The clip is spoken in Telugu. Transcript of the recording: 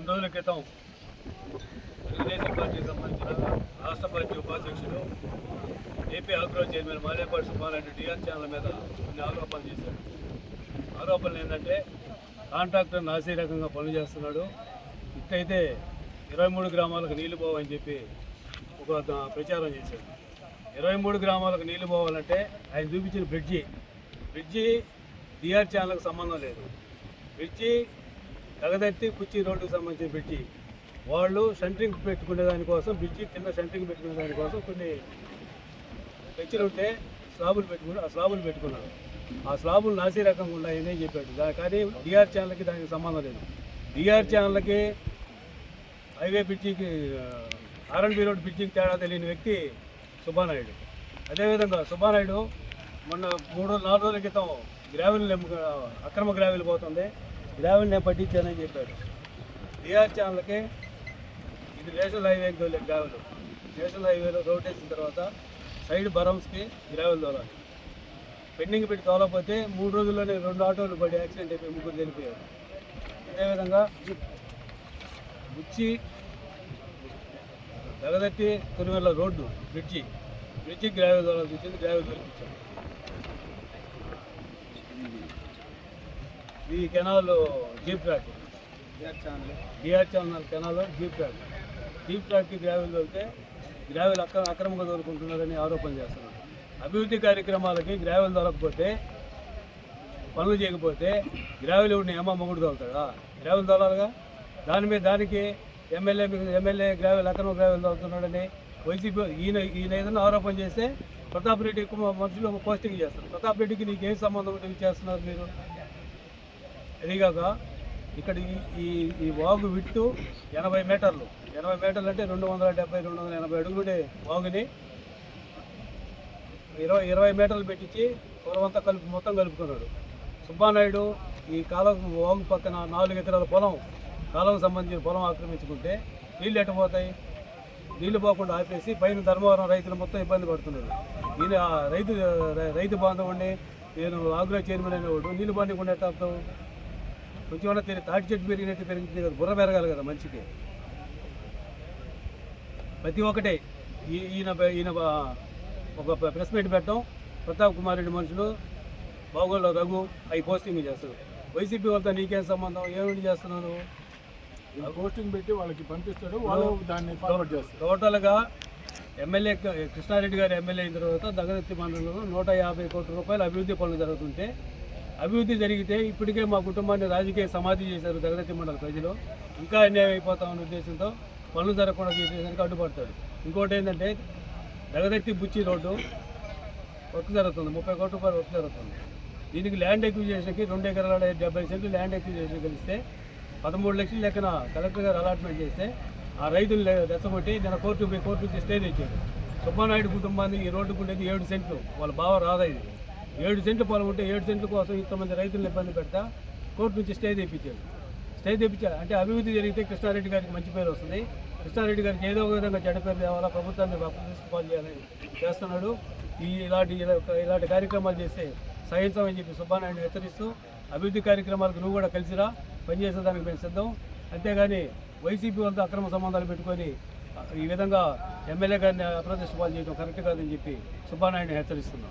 రెండు రోజుల క్రితం తెలుగుదేశం పార్టీకి సంబంధించిన రాష్ట్ర పార్టీ ఉపాధ్యక్షుడు AP agro chairman Malepati Subbareddy TR channel మీద కొన్ని ఆరోపణలు చేశాడు ఆరోపణలు ఏంటంటే కాంట్రాక్టర్ నాసీ రకంగా పనులు చేస్తున్నాడు ఇట్టయితే ఇరవై మూడు గ్రామాలకు నీళ్ళు పోవని చెప్పి ఒక ప్రచారం చేశాడు. ఇరవై మూడు గ్రామాలకు నీళ్ళు పోవాలంటే ఆయన చూపించిన బ్రిడ్జి. బ్రిడ్జి డిఆర్ ఛానల్కి సంబంధం లేదు. బ్రిడ్జి తగదత్తి కుర్చీ రోడ్డుకు సంబంధించిన బ్రిడ్జి. వాళ్ళు సెంటరింగ్ పెట్టుకునే దానికోసం బ్రిడ్జి కింద సెంటరింగ్ పెట్టుకునే దానికోసం కొన్ని పెంచులు ఉంటే స్లాబులు పెట్టుకుని ఆ స్లాబులు పెట్టుకున్నారు. ఆ స్లాబులు నాసీ రకంగా ఉన్నాయని చెప్పాడు దాని కానీ డిఆర్ ఛానల్కి దానికి సంబంధం లేదు. డిఆర్ ఛానల్కి హైవే బ్రిడ్జికి ఆర్ఎన్బి రోడ్ బ్రిడ్జికి తేడా తెలియని వ్యక్తి సుబ్బానాయుడు. అదేవిధంగా సుబ్బానాయుడు మొన్న మూడు నాలుగు రోజుల క్రితం గ్రావెల్ అక్రమ గ్రావెల్ పోతుంది. గ్రావెల్ నేను పట్టించానని చెప్పాడు. డిఆర్ ఛానల్కి ఇది నేషనల్ హైవేకి వెళ్ళే గ్రావెల్ నేషనల్ హైవేలో రోడ్ వేసిన తర్వాత సైడ్ బరమ్స్కి గ్రావెల్ తోలాలి. పెండింగ్ పెట్టి తోలకపోతే మూడు రోజుల్లోనే రెండు ఆటోలు పడి యాక్సిడెంట్ అయిపోయి ముగ్గురు చనిపోయారు. అదేవిధంగా బుచ్చి జగదట్టి కొనివెళ్ళ రోడ్డు బ్రిడ్జి బ్రిడ్జి గ్రావెల్ తోలాల్సి వచ్చింది గ్రావెల్ దొరికించాం ఈ canal jeep track DR channel. Canal jeep track jeep ట్రాక్కి gravel వెళ్తే గ్రావెల్ అక్రమ అక్రమంగా దొరుకుంటున్నారని ఆరోపణ చేస్తున్నారు. అభివృద్ధి కార్యక్రమాలకి గ్రావెల్ దొరకకపోతే పనులు చేయకపోతే గ్రావెల్ ఎవరిని ఏమో మొగుడు తోలుతాడా? గ్రావెల్ తోలాలిగా? దాని మీద దానికి ఎమ్మెల్యే ఎమ్మెల్యే గ్రావెల్ అక్రమ గ్రావెల్ తోలుతున్నాడని వైసీపీ ఈయన ఈయన ఏదైనా ఆరోపణ చేస్తే ప్రతాప్ రెడ్డి మనుషులు పోస్టింగ్ చేస్తారు. ప్రతాప్ రెడ్డికి నీకు ఏం సంబంధం ఉంటే చేస్తున్నారు మీరు? అదిగాక ఇక్కడ ఈ ఈ వాగు విట్టు ఎనభై మీటర్లు. ఎనభై మీటర్లు అంటే రెండు వందల డెబ్బై రెండు వందల ఎనభై అడుగులుండే వాగుని. ఇరవై ఇరవై మీటర్లు పెట్టించి పొలమంతా కలుపు మొత్తం కలుపుకున్నాడు. సుబ్బానాయుడు ఈ కాలం వాగు పక్కన నాలుగు ఎకరాల పొలం కాలంకు సంబంధించిన పొలం ఆక్రమించుకుంటే నీళ్ళు ఎట్టపోతాయి నీళ్ళు పోకుండా ఆపేసి పైన ధర్మవరం రైతులు మొత్తం ఇబ్బంది పడుతున్నారు. ఈయన ఆ రైతు రై- రైతు బాంధవుడిని నేను ఆగ్రో చైర్మన్ అనేవాడు నీళ్ళు బాండకుండా ఎట్ట ఆపుతావు కొంచెం ఏమన్నా తెలియదు తాటి చెట్టు పెరిగినట్టు పెరిగింది కదా బుర్ర పెరగాలి కదా మనిషికి. ప్రతి ఒక్కటే. ఈ- ఈయన ఈయన ఒక ప్రెస్ మీట్ పెట్టడం ప్రతాప్ కుమార్ రెడ్డి మనుషులు బాగోళ్ళ రఘు అవి పోస్టింగ్ చేస్తారు. వైసీపీ వాళ్ళతో నీకేం సంబంధం? ఏమిటి చేస్తున్నాను పోస్టింగ్ పెట్టి వాళ్ళకి పంపిస్తాడు వాళ్ళు దాన్ని ఫార్వర్డ్ చేస్తారు. టోటల్గా ఎమ్మెల్యే కృష్ణారెడ్డి గారు ఎమ్మెల్యే అయిన తర్వాత దగ్గరత్తి మండలంలో నూట యాభై కోట్ల రూపాయల అభివృద్ధి పనులు జరుగుతుంటే అభివృద్ధి జరిగితే ఇప్పటికే మా కుటుంబాన్ని రాజకీయ సమాధి చేశారు దగ్గరత్తి మండల ప్రజలు. ఇంకా అన్యాయం అయిపోతామనే ఉద్దేశంతో పనులు జరగకుండా చేసేదానికి అడ్డుపడతాడు. ఇంకోటి ఏంటంటే దగ్గరత్తి బుచ్చి రోడ్డు వర్క్ జరుగుతుంది. ముప్పై కోట్ల రూపాయలు వర్క్ జరుగుతుంది. దీనికి ల్యాండ్ ఎక్విజేషన్కి రెండు ఎకరాల డెబ్బై సెంట్లు ల్యాండ్ ఎక్విజేషన్ కలిస్తే పదమూడు లక్షల లెక్కన కలెక్టర్ గారు అలాట్మెంట్ చేస్తే ఆ రైతులు లే- రెచ్చగొట్టి నేను కోర్టు పోయి కోర్టు నుంచి స్టే తెచ్చాడు సుబ్బానాయుడు కుటుంబాన్ని ఈ రోడ్డుకు ఉండేది ఏడు సెంట్లు. వాళ్ళ బావ రాదా ఇది ఏడు సెంట్లు పొలం ఉంటే ఏడు సెంట్ల కోసం ఇంతమంది రైతులను ఇబ్బంది పెడతా కోర్టు నుంచి స్టే తెప్పించారు. స్టే తెప్పించారు. అంటే అభివృద్ధి జరిగితే కృష్ణారెడ్డి గారికి మంచి పేరు వస్తుంది. కృష్ణారెడ్డి గారికి ఏదో ఒక విధంగా చెడ్డ పేరు తేవాలా ప్రభుత్వాన్ని అప్రతిష్ట చేయాలని చేస్తున్నాడు. ఈ ఇలాంటి ఇలా- ఇలాంటి కార్యక్రమాలు చేస్తే సహించమని చెప్పి సుబ్బానాయుడు హెచ్చరిస్తూ అభివృద్ధి కార్యక్రమాలకు నువ్వు కూడా కలిసిరా పనిచేసేదానికి మేము సిద్ధం. అంతేగాని వైసీపీ వాళ్ళతో అక్రమ సంబంధాలు పెట్టుకొని ఈ విధంగా ఎమ్మెల్యే గారిని అప్రతిష్ట చేయడం కరెక్ట్ కాదని చెప్పి సుబ్బానాయుడిని హెచ్చరిస్తున్నాం.